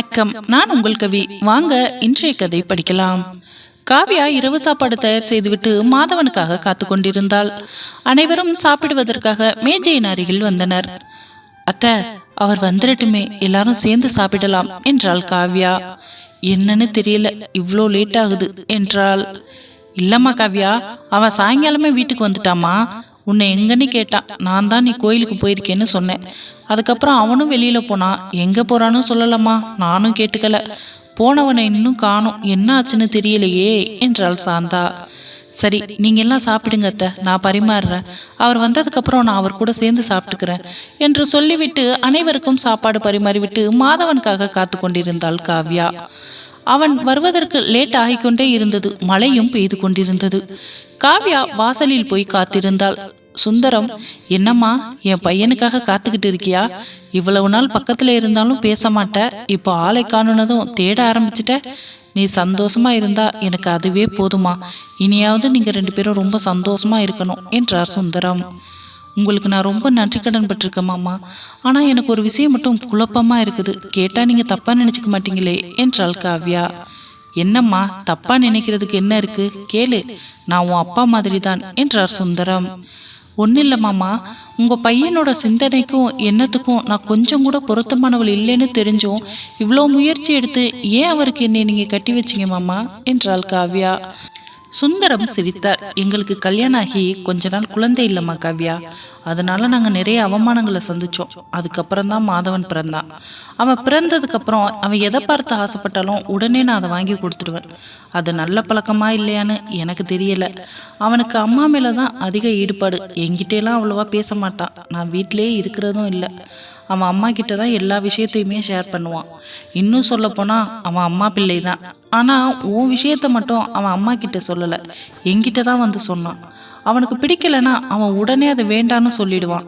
வணக்கம். நான் உங்கள் கவி. வாங்க இன்றைய கதை படிக்கலாம். காவ்யா இரவு சாப்பாடு தயார் செய்துவிட்டு மாதவனுக்காக காத்து கொண்டிருந்தாள் அனைவரும் சாப்பிடுவதற்காக மேஜையின் அருகில் வந்தனர். அத்தை அவர் வந்துடட்டுமே எல்லாரும் சேர்ந்து சாப்பிடலாம் என்றாள் காவ்யா. என்னன்னு தெரியல இவ்வளோ லேட் ஆகுது என்றாள். இல்லம்மா காவ்யா அவன் சாயங்காலமே வீட்டுக்கு வந்துட்டாமா உன்னை எங்கன்னு கேட்டான் நான் தான் நீ கோயிலுக்கு போயிருக்கேன்னு சொன்னேன். அதுக்கப்புறம் அவனும் வெளியில போனான் எங்க போறான்னு சொல்லலம்மா நானும் கேட்டுக்கல. போனவனை இன்னும் காணோம். என்ன ஆச்சுன்னு தெரியலையே என்றாள் சாந்தா. சரி நீங்க எல்லாம் சாப்பிடுங்க அத்தை. நான் பரிமாறுறேன். அவர் வந்ததுக்கப்புறம் நான் அவர் கூட சேர்ந்து சாப்பிட்டுக்கிறேன் என்று சொல்லிவிட்டு அனைவருக்கும் சாப்பாடு பரிமாறிவிட்டு மாதவனுக்காக காத்து கொண்டிருந்தாள் காவ்யா. அவன் வருவதற்கு லேட் ஆகிக்கொண்டே இருந்தது. மழையும் பெய்து கொண்டிருந்தது. காவ்யா வாசலில் போய் காத்திருந்தாள். சுந்தரம் என்னம்மா என் பையனுக்காக காத்துக்கிட்டு இருக்கியா? இவ்வளவு நாள் பக்கத்துல இருந்தாலும் பேச மாட்ட. இப்போ ஆளை காணுனதும் தேட ஆரம்பிச்சிட்ட. நீ சந்தோஷமா இருந்தா எனக்கு அதுவே போதுமா. இனியாவது நீங்க ரெண்டு பேரும் ரொம்ப சந்தோஷமா இருக்கணும் என்றார் சுந்தரம். உங்களுக்கு நான் ரொம்ப நன்றி கடன் பட்டிருக்கேன் மாமா. ஆனால் எனக்கு ஒரு விஷயம் மட்டும் குழப்பமாக இருக்குது. கேட்டால் நீங்கள் தப்பாக நினச்சிக்க மாட்டீங்களே என்றாள் காவ்யா. என்னம்மா தப்பா நினைக்கிறதுக்கு என்ன இருக்கு? கேளு. நான் உன் அப்பா மாதிரி தான் என்றார் சுந்தரம். ஒன்றும் இல்லை மாமா. உங்கள் பையனோட சிந்தனைக்கும் எண்ணத்துக்கும் நான் கொஞ்சம் கூட பொருத்தமானவள் இல்லைன்னு தெரிஞ்சும் இவ்வளோ முயற்சி எடுத்து ஏன் அவருக்கு என்னை நீங்கள் கட்டி வச்சிங்க மாமா? என்றாள் காவ்யா. சுந்தரம் சிரித்தார். எங்களுக்கு கல்யாணம் ஆகி கொஞ்ச நாள் குழந்தை இல்லைம்மா காவ்யா. அதனால நாங்கள் நிறைய அவமானங்களை சந்திச்சோம். அதுக்கப்புறம் தான் மாதவன் பிறந்தான். அவன் பிறந்ததுக்கப்புறம் அவன் எதை பார்த்து ஆசைப்பட்டாலும் உடனே நான் அதை வாங்கி கொடுத்துடுவேன். அது நல்ல பழக்கமா இல்லையான்னு எனக்கு தெரியல. அவனுக்கு அம்மா மேலே தான் அதிக ஈடுபாடு. என்கிட்டேலாம் அவ்வளோவா பேச மாட்டான் நான் வீட்டிலேயே இருக்கிறதும் இல்லை. அவன் அம்மா கிட்ட தான் எல்லா விஷயத்தையுமே ஷேர் பண்ணுவான். இன்னும் சொல்ல அவன் அம்மா பிள்ளை தான். ஆனால் உன் விஷயத்த மட்டும் அவன் அம்மா கிட்ட சொல்லலை. என்கிட்ட தான் வந்து சொன்னான். அவனுக்கு பிடிக்கலனா அவன் உடனே அதை வேண்டான்னு சொல்லிடுவான்.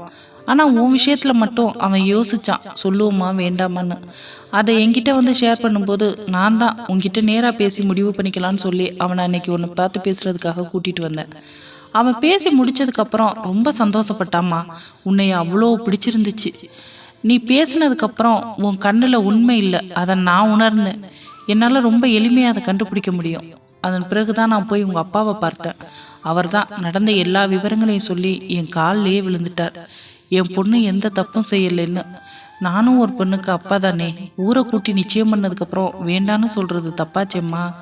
ஆனால் உன் விஷயத்தில் மட்டும் அவன் யோசிச்சான் சொல்லுவோமா வேண்டாமான்னு. அதை என்கிட்ட வந்து ஷேர் பண்ணும்போது நான் தான் உன்கிட்ட நேராக பேசி முடிவு பண்ணிக்கலாம்னு சொல்லி அவனை அன்னைக்கு ஒன்று பார்த்து பேசுறதுக்காக கூட்டிட்டு வந்தேன். அவன் பேசி முடிச்சதுக்கப்புறம் ரொம்ப சந்தோஷப்பட்டாம்மா. உன்னை அவ்வளோ பிடிச்சிருந்துச்சு. நீ பேசினதுக்கப்புறம் உன் கண்ணில் உண்மை இல்லை. அதை நான் உணர்ந்தேன். என்னால் ரொம்ப எளிமையாக அதை கண்டுபிடிக்க முடியும். அதன் பிறகுதான் நான் போய் உங்கள் அப்பாவை பார்த்தேன். அவர் தான் நடந்த எல்லா விவரங்களையும் சொல்லி என் காலிலேயே விழுந்துட்டார். என் பொண்ணு எந்த தப்பும் செய்யலைன்னு. நானும் ஒரு பெண்ணுக்கு அப்பா தானே. ஊரை கூட்டி நிச்சயம் பண்ணதுக்கப்புறம் வேண்டான்னு சொல்கிறது தப்பாச்சேம்மா.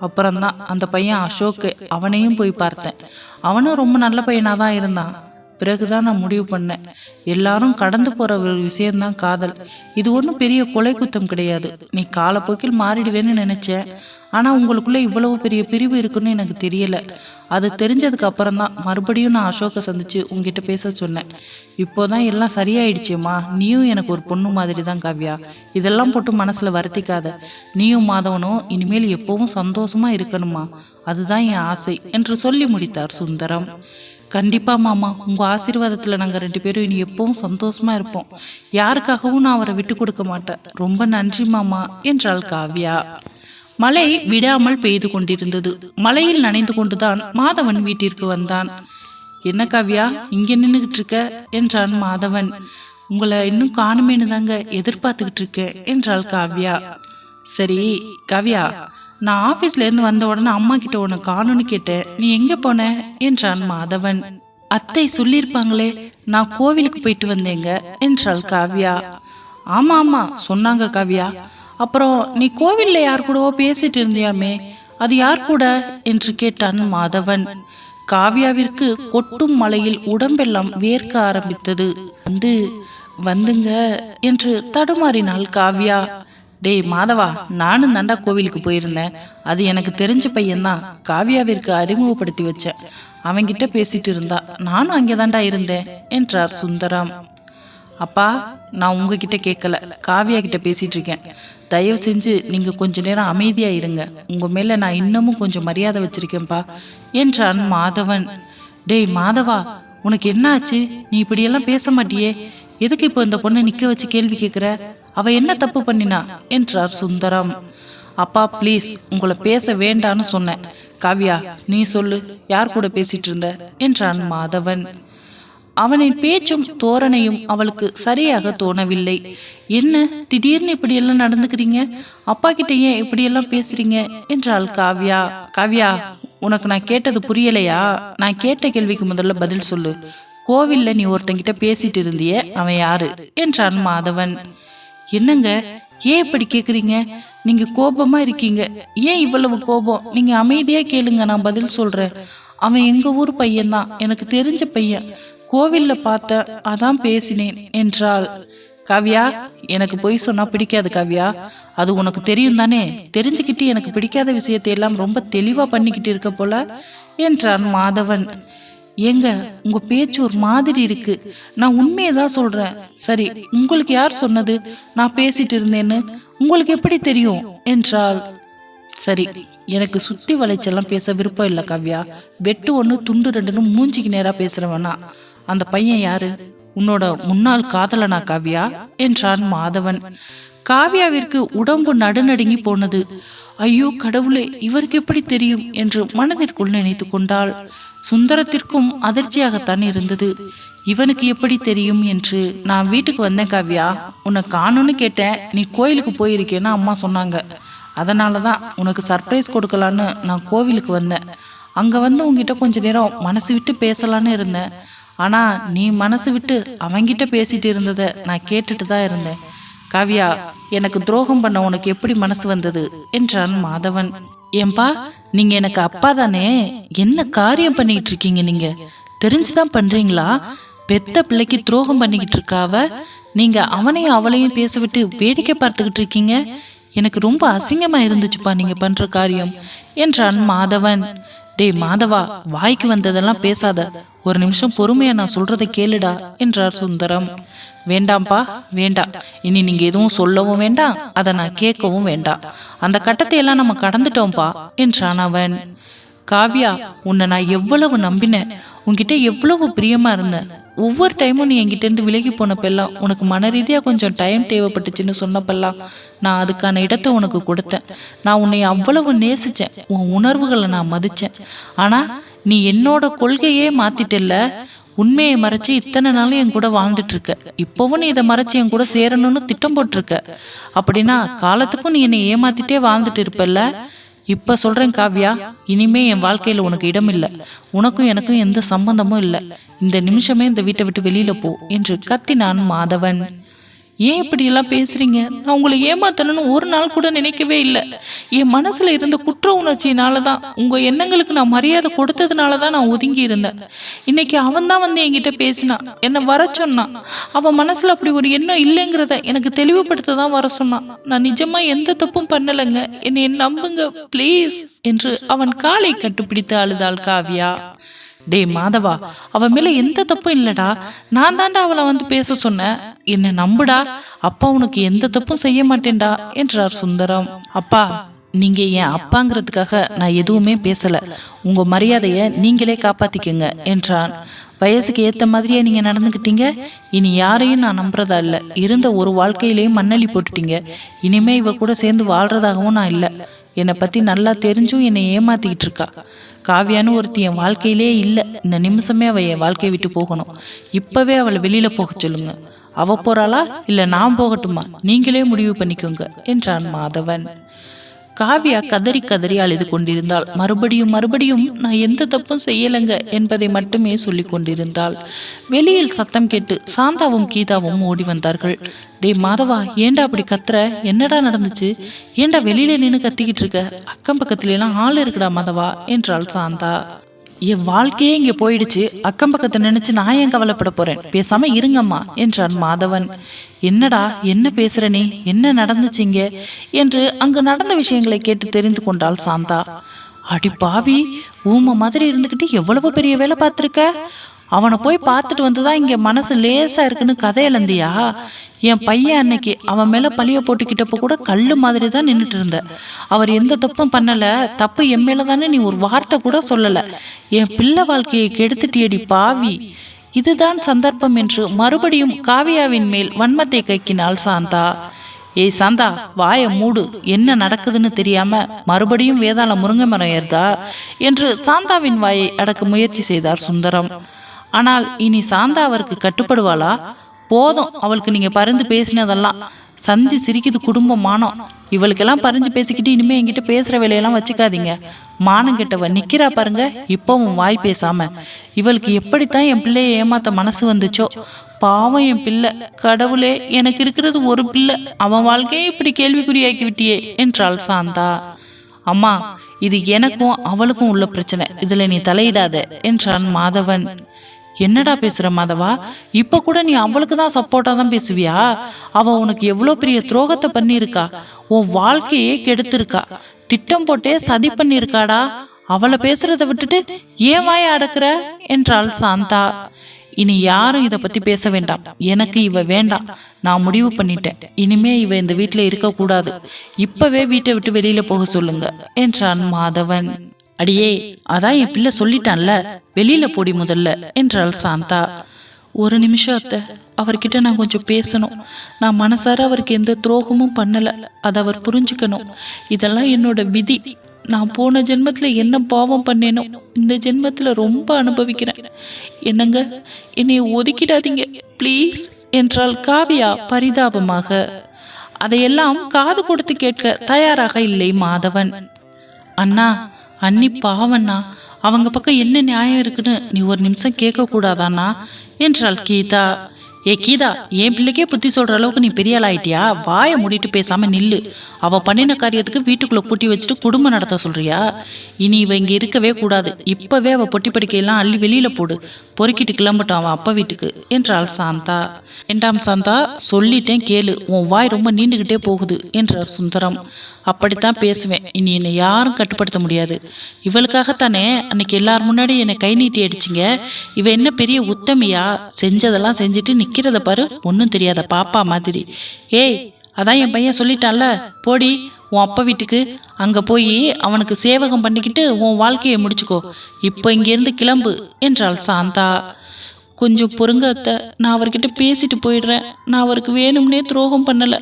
அப்புறம்தான் அந்த பையன் அசோக்கு அவனையும் போய் பார்த்தேன். அவனும் ரொம்ப நல்ல பையனாக தான் இருந்தான். பிறகுதான் நான் முடிவு பண்ணேன். எல்லாரும் கடந்து போற ஒரு விஷயம்தான் காதல். இது ஒன்றும் பெரிய கொலை குத்தம் கிடையாது. நீ காலப்போக்கில் மாறிடுவேன்னு நினைச்சேன். ஆனா உங்களுக்குள்ள இவ்வளவு பெரிய பிரிவு இருக்குன்னு எனக்கு தெரியல. அது தெரிஞ்சதுக்கு அப்புறம் தான் மறுபடியும் நான் அசோக்கை சந்திச்சு உங்ககிட்ட பேச சொன்னேன். இப்போதான் எல்லாம் சரியாயிடுச்சேம்மா. நீயும் எனக்கு ஒரு பொண்ணு மாதிரி தான் காவ்யா. இதெல்லாம் போட்டு மனசுல வருத்திக்காத. நீயும் மாதவனும் இனிமேல் எப்பவும் சந்தோஷமா இருக்கணுமா? அதுதான் என் ஆசை என்று சொல்லி முடித்தார் சுந்தரம். கண்டிப்பா மாமா. உங்க ஆசீர்வாதத்துல நாங்க ரெண்டு பேரும் இனி எப்பவும் சந்தோஷமா இருப்போம். யாருக்காகவும் நான் அவரை விட்டு கொடுக்க மாட்டேன். ரொம்ப நன்றி மாமா என்றாள் காவ்யா. மழை விடாமல் பெய்து கொண்டிருந்தது. மழையில் நனைந்து கொண்டுதான் மாதவன் வீட்டிற்கு வந்தான். என்ன காவ்யா இங்க நின்றுகிட்டு இருக்க? என்றான் மாதவன். உங்களை இன்னும் காணுமேனு தாங்க எதிர்பார்த்துக்கிட்டு இருக்கேன் என்றாள் காவ்யா. சரி காவ்யா நான் ஆஃபீஸ்லேருந்து வந்த உடனே அம்மா கிட்ட உன்னை காணும்னு கேட்டேன். நீ எங்க போன? என்றான் மாதவன். அத்தை சொல்லியிருப்பாங்களே நான் கோவிலுக்கு போயிட்டு வந்தேங்க என்றாள் காவ்யா. ஆமா ஆமா சொன்னாங்க காவ்யா. அப்புறம் நீ கோவில்ல யார் கூடவோ பேசிட்டு இருந்தியாமே அது யார் கூட? என்று கேட்டான் மாதவன். காவ்யாவிற்கு கொட்டும் மலையில் உடம்பெல்லாம் வேர்க்க ஆரம்பித்தது. வந்து வந்துங்க என்று தடுமாறினாள் காவ்யா. டேய் மாதவா நானும் தாண்டா கோவிலுக்கு போயிருந்தேன். அது எனக்கு தெரிஞ்ச பையன்தான். காவியாவிற்கு அறிமுகப்படுத்தி வச்சேன். அவங்கிட்ட பேசிட்டு இருந்தா நானும் அங்கே தாண்டா இருந்தேன் என்றார் சுந்தரம். அப்பா நான் உங்ககிட்ட கேட்கல. காவியா கிட்ட பேசிட்டு இருக்கேன். தயவு செஞ்சு நீங்க கொஞ்ச நேரம் அமைதியா இருங்க. உங்க மேல நான் இன்னமும் கொஞ்சம் மரியாதை வச்சிருக்கேன்ப்பா என்றான் மாதவன். டேய் மாதவா உனக்கு என்ன ஆச்சு நீ இப்படியெல்லாம் பேச மாட்டியே. எதுக்கு இப்போ இந்த பொண்ணை நிக்க வச்சு கேள்வி கேட்குற அவ என்ன தப்பு பண்ணினா? என்றார் சுந்தரம். அப்பா ப்ளீஸ் உங்களை பேச வேண்டான்னு சொன்னேன். காவ்யா நீ சொல்லு யார் கூட பேசிட்டு இருந்த? என்றான் மாதவன். அவனின் பேச்சும் தோரணையும் அவளுக்கு சரியாக தோணவில்லை. என்ன திடீர்னு இப்படியெல்லாம் நடந்துக்கிறீங்க? அப்பா கிட்ட ஏன் இப்படியெல்லாம் பேசுறீங்க? என்றாள் காவ்யா. காவ்யா உனக்கு நான் கேட்டது புரியலையா? நான் கேட்ட கேள்விக்கு முதல்ல பதில் சொல்லு. கோவில்ல நீ ஒருத்தங்கிட்ட பேசிட்டு இருந்தியே அவன் யாரு? என்றான் மாதவன். என்னங்க ஏன் இப்படி கேக்குறீங்க? நீங்க கோபமா இருக்கீங்க. ஏன் இவ்வளவு கோபம்? நீங்க அமைதியா கேளுங்க நான் பதில் சொல்றேன். அவன் எங்க ஊர் பையன்தான். எனக்கு தெரிஞ்ச பையன். கோவில்ல பார்த்தேன் அதான் பேசினேன் என்றாள். காவ்யா எனக்கு பொய் சொன்னா பிடிக்காது காவ்யா. அது உனக்கு தெரியும் தானே? தெரிஞ்சுக்கிட்டு எனக்கு பிடிக்காத விஷயத்தை எல்லாம் ரொம்ப தெளிவா பண்ணிக்கிட்டு இருக்க போல என்றான் மாதவன். ஏங்க உங்க பேச்சு ஒரு மாதிரி இருக்கு. நான் உண்மையை தான் சொல்றேன். சரி உங்களுக்கு யார் சொன்னது? நான் பேசிட்டு இருந்தேன்னு உங்களுக்கு எப்படி தெரியும்? என்றால் சரி எனக்கு சுத்தி வளைச்செல்லாம் பேச விருப்பம் இல்லை கவ்யா. வெட்டு ஒன்று துண்டு ரெண்டுன்னு மூஞ்சிக்கு நேரா பேசுறவனா. அந்த பையன் யாரு? உன்னோட முன்னாள் காதலனா காவ்யா? என்றான் மாதவன். காவ்யாவிற்கு உடம்பு நடுநடுங்கி போனது. ஐயோ கடவுளே இவருக்கு எப்படி தெரியும்? என்று மனதிற்குள் நினைத்து கொண்டாள். சுந்தரத்திற்கும் அதிர்ச்சியாகத்தான் இருந்தது. இவனுக்கு எப்படி தெரியும் என்று நான் வீட்டுக்கு வந்தேன் காவ்யா. உன்னை காணும்னு கேட்டேன். நீ கோயிலுக்கு போயிருக்கேன்னு அம்மா சொன்னாங்க. அதனால தான் உனக்கு சர்ப்ரைஸ் கொடுக்கலான்னு நான் கோவிலுக்கு வந்தேன். அங்கே வந்து உங்ககிட்ட கொஞ்ச நேரம் மனசு விட்டு பேசலான்னு இருந்தேன். ஆனால் நீ மனசு விட்டு அவங்கிட்ட பேசிட்டு இருந்ததை நான் கேட்டுட்டு தான் இருந்தேன். காவ்யா எனக்கு துரோகம் பண்ண உனக்கு எப்படி மனசு வந்தது? என்றான் மாதவன். ஏன்பா நீங்க எனக்கு அப்பா தானே? என்ன காரியம் பண்ணிக்கிட்டு இருக்கீங்க நீங்க? தெரிஞ்சுதான் பண்றீங்களா? பெத்த பிள்ளைக்கு துரோகம் பண்ணிக்கிட்டு இருக்காவ? நீங்க அவனையும் அவளையும் பேச விட்டு வேடிக்கை பார்த்துக்கிட்டு இருக்கீங்க? எனக்கு ரொம்ப அசிங்கமா இருந்துச்சுப்பா நீங்க பண்ற காரியம் என்றான் மாதவன். டேய் மாதவா வாய்க்கு வந்ததெல்லாம் பேசாத. ஒரு நிமிஷம் பொறுமையா நான் சொல்றதை கேளுடா என்றார் சுந்தரம். வேண்டாம்ப்பா வேண்டாம் இனி நீங்க எதுவும் சொல்லவும் வேண்டாம் அதை நான் கேட்கவும் வேண்டாம் அந்த கட்டத்தை எல்லாம் நம்ம கடந்துட்டோம்ப்பா என்றான் அவன். காவ்யா உன்னை நான் எவ்வளவு நம்பினேன். உன்கிட்ட எவ்வளவு பிரியமா இருந்தேன். ஒவ்வொரு டைமும் நீ என்கிட்ட இருந்து விலகி போனப்பெல்லாம் உனக்கு மன ரீதியா கொஞ்சம் டைம் தேவைப்பட்டுச்சுன்னு சொன்னப்பெல்லாம் நான் அதுக்கான இடத்தை உனக்கு கொடுத்தேன். நான் உன்னை அவ்வளவு நேசிச்சேன். உன் உணர்வுகளை நான் மதிச்சேன். ஆனா நீ என்னோட கொள்கையே மாத்திட்டல்ல. உண்மையை மறைச்சு இத்தனை நாளும் என் கூட வாழ்ந்துட்டு இருக்க இப்பவும் நீ இதை மறைச்சு என் கூட சேரணும்னு திட்டம் போட்டிருக்க. அப்படின்னா காலத்துக்கும் நீ என்னை ஏமாத்திட்டே வாழ்ந்துட்டு இருப்பல்ல? இப்ப சொல்றேன் காவ்யா இனிமே என் வாழ்க்கையில உனக்கு இடம் இல்ல உனக்கும் எனக்கும் எந்த சம்பந்தமும் இல்ல. இந்த நிமிஷமே இந்த வீட்டை விட்டு வெளியில போ என்று கத்தினான் மாதவன். ஏன் இப்படி எல்லாம் பேசுறீங்க? நான் உங்களை ஏமாத்தணும்னு ஒரு நாள் கூட நினைக்கவே இல்லை. என் மனசுல இருந்த குற்ற உணர்ச்சியினால தான் உங்க எண்ணங்களுக்கு நான் மரியாதை கொடுத்ததுனால தான் நான் ஒதுங்கி இருந்தேன். இன்னைக்கு அவன் தான் வந்து என்கிட்ட பேசினான் என்னை வர சொன்னான் அவன் மனசுல அப்படி ஒரு எண்ணம் இல்லைங்கிறத எனக்கு தெளிவுபடுத்த தான் வர சொன்னான். நான் நிஜமா எந்த தப்பும் பண்ணலைங்க. என்னை நம்புங்க ப்ளீஸ் என்று அவன் காலை கட்டுப்பிடித்து அழுதாள் காவ்யா. டேய் மாதவா அவ மேல எந்த தப்பும் இல்லடா. நான் தாண்டா அவளை வந்து பேச சொன்னேன் என்ன நம்புடா. அப்பா உனக்கு எந்த தப்பும் செய்ய மாட்டேன்டா என்றார் சுந்தரம். அப்பா நீங்க என் அப்பாங்கிறதுக்காக நான் எதுவுமே பேசல. உங்க மரியாதைய நீங்களே காப்பாத்திக்கங்க என்றான். வயசுக்கு ஏத்த மாதிரியே நீங்க நடந்துக்கிட்டீங்க. இனி யாரையும் நான் நம்புறதா இல்ல. இருந்த ஒரு வாழ்க்கையிலேயே மண்ணலி போட்டுட்டீங்க. இனிமே இவ கூட சேர்ந்து வாழ்றதாகவும் நான் இல்லை. என்னை பத்தி நல்லா தெரிஞ்சும் என்னை ஏமாத்திக்கிட்டு இருக்கா. காவியான்னு ஒருத்தி என் வாழ்க்கையிலே இல்லை. இந்த நிமிஷமே அவள் என் வாழ்க்கையை விட்டு போகணும். இப்போவே அவளை வெளியில் போக சொல்லுங்க. அவ போறாளா? இல்லை நான் போகட்டுமா? நீங்களே முடிவு பண்ணிக்கோங்க என்றான் மாதவன். காவியா கதறி கதறி அழுது கொண்டிருந்தாள். மறுபடியும் மறுபடியும் நான் எந்த தப்பும் செய்யலைங்க என்பதை மட்டுமே சொல்லி கொண்டிருந்தாள். வெளியில் சத்தம் கேட்டு சாந்தாவும் கீதாவும் ஓடி வந்தார்கள். டேய் மாதவா ஏன்டா அப்படி கத்துற? என்னடா நடந்துச்சு? ஏன்டா வெளியில நின்று கத்திக்கிட்டு இருக்க? அக்கம் பக்கத்துல எல்லாம் ஆள் இருக்குடா மாதவா என்றாள் சாந்தா. என் வாழ்க்கையே இங்க போயிடுச்சு. அக்கம் பக்கத்தை நினைச்சு நான் ஏன் கவலைப்பட போறேன்? பேசாம இருங்கம்மா என்றான் மாதவன். என்னடா என்ன பேசுற நீ? என்ன நடந்துச்சிங்க என்று அங்கு நடந்த விஷயங்களை கேட்டு தெரிந்து கொண்டாள் சாந்தா. அடி பாவி ஊம மாதிரி இருந்துகிட்டு எவ்வளவு பெரிய வேலை பார்த்துருக்க? அவனை போய் பார்த்துட்டு வந்துதான் இங்க மனசு லேசா இருக்குன்னு கதை இழந்தியா? என் பையன் அன்னைக்கு அவன் மேல பழிய போட்டுக்கிட்டப்ப கூட கல்லு மாதிரி தான் நின்றுட்டு இருந்த. அவர் எந்த தப்பும் பண்ணல. தப்பு என் மேல தானே நீ ஒரு வார்த்தை கூட சொல்லல. என் பிள்ளை வாழ்க்கையை கெடுத்துட்டியடி பாவி. இதுதான் சந்தர்ப்பம் என்று மறுபடியும் காவியாவின் மேல் வன்மத்தை கைக்கினாள் சாந்தா. ஏய் சாந்தா வாய மூடு. என்ன நடக்குதுன்னு தெரியாம மறுபடியும் வேதாள முருங்கை மரம் ஏறுதா? என்று சாந்தாவின் வாயை அடக்க முயற்சி செய்தார் சுந்தரம் ஆனால் இனி சாந்தா அவருக்கு கட்டுப்படுவாளா? போதும் அவளுக்கு நீங்க பரிந்து பேசினதெல்லாம். சந்தி சிரிக்குது குடும்ப மானம். இவளுக்கெல்லாம் பறிஞ்சு பேசிக்கிட்டு இனிமே என்கிட்ட பேசுற வேலையெல்லாம் வச்சுக்காதீங்க. மானம் கெட்டவ நிக்கிறா பாருங்க இப்பவும் வாய் பேசாம. இவளுக்கு எப்படித்தான் என் பிள்ளைய ஏமாத்த மனசு வந்துச்சோ? பாவம் என் பிள்ளை. கடவுளே எனக்கு இருக்கிறது ஒரு பிள்ளை. அவன் வாழ்க்கையை இப்படி கேள்விக்குறியாக்கி விட்டியே என்றாள் சாந்தா. அம்மா இது எனக்கும் அவளுக்கும் உள்ள பிரச்சனை. இதுல நீ தலையிடாத என்றான் மாதவன். என்னடா பேசுற மாதவா? இப்ப கூட நீ அவளுக்கு தான் சப்போர்ட்டா தான் பேசுவியா? அவ உனக்கு எவ்வளோ பெரிய துரோகத்தை பண்ணியிருக்கா? உன் வாழ்க்கையே கெடுத்திருக்கா. திட்டம் போட்டே சதி பண்ணியிருக்காடா? அவளை பேசுறத விட்டுட்டு ஏன் வாய அடக்குற? என்றாள் சாந்தா. இனி யாரும் இதை பத்தி பேச வேண்டாம். எனக்கு இவ வேண்டாம். நான் முடிவு பண்ணிட்டேன். இனிமே இவ இந்த வீட்டுல இருக்க கூடாது இப்பவே வீட்டை விட்டு வெளியில போக சொல்லுங்க என்றான் மாதவன். அடியே அதான் என் பிள்ளை சொல்லிட்டான்ல வெளியில போடி முதல்ல என்றாள் சாந்தா. ஒரு நிமிஷம் அத்தை அவர்கிட்ட நான் கொஞ்சம் பேசணும். நான் மனசார அவருக்கு எந்த துரோகமும் பண்ணல அதை அவர் புரிஞ்சுக்கணும். இதெல்லாம் என்னோட விதி. நான் போன ஜென்மத்தில் என்ன பாவம் பண்ணேனோ இந்த ஜென்மத்தில் ரொம்ப அனுபவிக்கிறேன். என்னங்க? என்னை ஒதுக்கிடாதீங்க ப்ளீஸ் என்றால் காவியா பரிதாபமாக. அதையெல்லாம் காது கொடுத்து கேட்க தயாராக இல்லை மாதவன். அண்ணா அண்ணி பாவண்ணா அவங்க பக்கம் என்ன நியாயம் இருக்குன்னு நீ ஒரு நிமிஷம் கேட்க கூடாதாண்ணா என்றாள் கீதா. ஏ கீதா என் பிள்ளைக்கே புத்தி சொல்ற அளவுக்கு நீ பெரிய ஆளாயிட்டியா? ஆயிட்டியா வாயை மூடிட்டு பேசாம நில்லு. அவ பண்ணின காரியத்துக்கு வீட்டுக்குள்ள கூட்டி வச்சுட்டு குடும்பம் நடத்த சொல்றியா? இனி இவ இங்க இருக்கவே கூடாது. இப்பவே அவ பொட்டி படிக்கையெல்லாம் அள்ளி வெளியில போடு. பொறுக்கிட்டு கிளம்பட்டும் அவன் அப்பா வீட்டுக்கு என்றாள் சாந்தா. என்றாம் சாந்தா சொல்லிட்டேன் கேளு. உன் வாய் ரொம்ப நீண்டுகிட்டே போகுது என்றார் சுந்தரம். அப்படித்தான் பேசுவேன். இனி என்னை யாரும் கட்டுப்படுத்த முடியாது. இவளுக்காகத்தானே அன்னைக்கு எல்லார் முன்னாடி என்னை கை நீட்டி அடிச்சிங்க? இவ என்ன பெரிய உத்தமியா? செஞ்சதெல்லாம் செஞ்சுட்டு நிக்கிறத பாரு ஒன்றும் தெரியாத பாப்பா மாதிரி. ஏய் அதான் என் பையன் சொல்லிட்டான்ல போடி உன் அப்பா வீட்டுக்கு. அங்கே போய் அவனுக்கு சேவகம் பண்ணிக்கிட்டு உன் வாழ்க்கையை முடிச்சுக்கோ. இப்போ இங்கேருந்து கிளம்பு என்றாள் சாந்தா. கொஞ்சம் பொறுங்கத்த நான் அவர்கிட்ட பேசிட்டு போயிடுறேன். நான் அவருக்கு வேணும்னே துரோகம் பண்ணலை.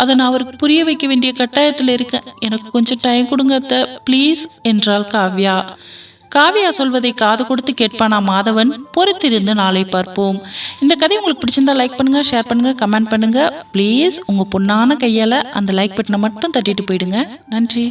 அதை நான் அவருக்கு புரிய வைக்க வேண்டிய கட்டாயத்தில் இருக்கேன். எனக்கு கொஞ்சம் டைம் கொடுங்க அத்த. ப்ளீஸ் என்றாள் காவ்யா. காவியா சொல்வதை காது கொடுத்து கேட்பானா மாதவன்? பொறுத்திருந்து நாளை பார்ப்போம். இந்த கதை உங்களுக்கு பிடிச்சிருந்தா லைக் பண்ணுங்க ஷேர் பண்ணுங்க கமெண்ட் பண்ணுங்க. ப்ளீஸ் உங்க பொண்ணான கையால அந்த லைக் பட்டனை மட்டும் தட்டிட்டு போயிடுங்க. நன்றி.